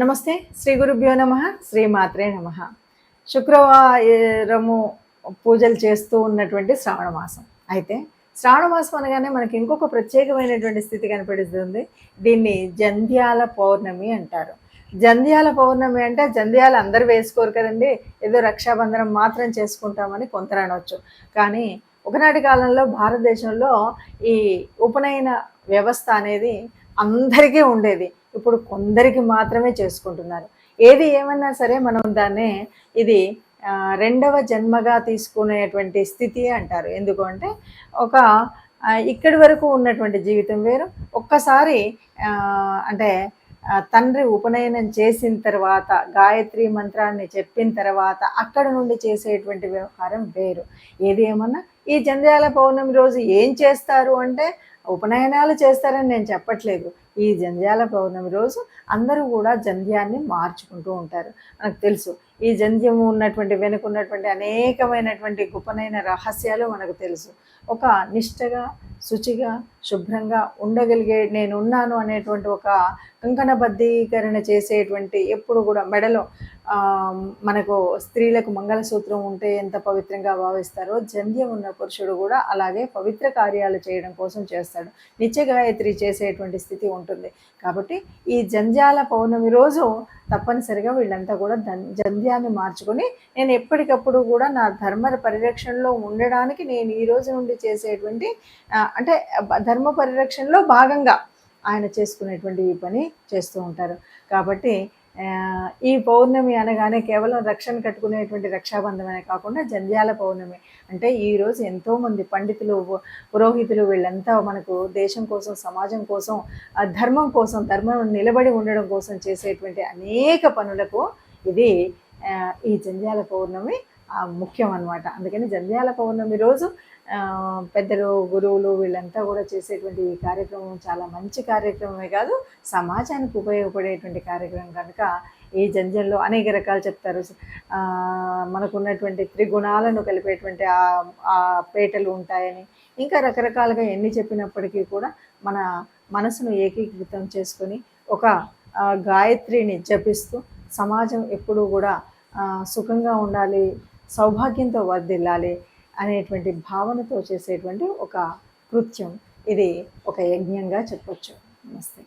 నమస్తే శ్రీ గురుభ్యో నమ శ్రీ మాత్రే నమ. శుక్రవారము పూజలు చేస్తూ ఉన్నటువంటి శ్రావణ మాసం. అయితే శ్రావణ మాసం అనగానే మనకి ఇంకొక ప్రత్యేకమైనటువంటి స్థితి కనపడుతుంది. దీన్ని జంధ్యాల పౌర్ణమి అంటారు. జంధ్యాల పౌర్ణమి అంటే జంధ్యాలు అందరు వేసుకోరు కదండి. ఏదో రక్షాబంధనం మాత్రం చేసుకుంటామని కొందరు అనవచ్చు కానీ ఒకనాటి కాలంలో భారతదేశంలో ఈ ఉపనయన వ్యవస్థ అనేది అందరికీ ఉండేది. ఇప్పుడు కొందరికి మాత్రమే చేసుకుంటున్నారు. ఏది ఏమన్నా సరే మనం దాన్ని ఇది రెండవ జన్మగా తీసుకునేటువంటి స్థితి అంటారు. ఎందుకు అంటే ఒక ఇక్కడి వరకు ఉన్నటువంటి జీవితం వేరు. ఒక్కసారి అంటే తండ్రి ఉపనయనం చేసిన తర్వాత గాయత్రి మంత్రాన్ని చెప్పిన తర్వాత అక్కడ నుండి చేసేటువంటి వ్యవహారం వేరు. ఏది ఏమన్నా ఈ జంధ్యాల పౌర్ణమి రోజు ఏం చేస్తారు అంటే ఉపనయనాలు చేస్తారని నేను చెప్పట్లేదు. ఈ జంధ్యాల పౌర్ణమి రోజు అందరూ కూడా జంధ్యాన్ని మార్చుకుంటూ ఉంటారు. మనకు తెలుసు ఈ జంధ్యము ఉన్నటువంటి వెనుక ఉన్నటువంటి అనేకమైనటువంటి గొప్పనైన రహస్యాలు మనకు తెలుసు. ఒక నిష్టగా శుచిగా శుభ్రంగా ఉండగలిగే నేను ఉన్నాను అనేటువంటి ఒక కంకణబద్ధీకరణ చేసేటువంటి ఎప్పుడు కూడా మెడలో మనకు స్త్రీలకు మంగళసూత్రం ఉంటే ఎంత పవిత్రంగా భావిస్తారో జంధ్యం ఉన్న పురుషుడు కూడా అలాగే పవిత్ర కార్యాలు చేయడం కోసం చేస్తాడు. నిత్య గాయత్రి చేసేటువంటి స్థితి ఉంటుంది. ఉంటుంది. కాబట్టి ఈ జంధ్యాల పౌర్ణమి రోజు తప్పనిసరిగా వీళ్ళంతా కూడా దన్ జంధ్యాన్ని మార్చుకొని నేను ఎప్పటికప్పుడు కూడా నా ధర్మ పరిరక్షణలో ఉండడానికి నేను ఈ రోజు నుండి చేసేటువంటి అంటే ధర్మ పరిరక్షణలో భాగంగా ఆయన చేసుకునేటువంటి ఈ పని చేస్తూ ఉంటారు. కాబట్టి ఈ పౌర్ణమి అనగానే కేవలం రక్షణ కట్టుకునేటువంటి రక్షాబంధమనే కాకుండా జంధ్యాల పౌర్ణమి. అంటే ఈరోజు ఎంతోమంది పండితులు పురోహితులు వీళ్ళంతా మనకు దేశం కోసం సమాజం కోసం ధర్మం కోసం ధర్మం నిలబడి ఉండడం కోసం చేసేటువంటి అనేక పనులకు ఇది ఈ జంధ్యాల పౌర్ణమి ముఖ్యం అన్నమాట. అందుకని జంధ్యాల పౌర్ణమి రోజు పెద్దలు గురువులు వీళ్ళంతా కూడా చేసేటువంటి ఈ కార్యక్రమం చాలా మంచి కార్యక్రమమే కాదు సమాజానికి ఉపయోగపడేటువంటి కార్యక్రమం కనుక ఈ జంజంలో అనేక రకాలు చెప్తారు. మనకున్నటువంటి త్రిగుణాలను కలిపేటువంటి ఆ పేటలు ఉంటాయని ఇంకా రకరకాలుగా ఎన్ని చెప్పినప్పటికీ కూడా మన మనసును ఏకీకృతం చేసుకొని ఒక గాయత్రిని జపిస్తూ సమాజం ఎప్పుడూ కూడా సుఖంగా ఉండాలి సౌభాగ్యంతో వర్ధిల్లాలి అనేటువంటి భావనతో చేసేటువంటి ఒక కృత్యం. ఇది ఒక యజ్ఞంగా చెప్పొచ్చు. నమస్తే.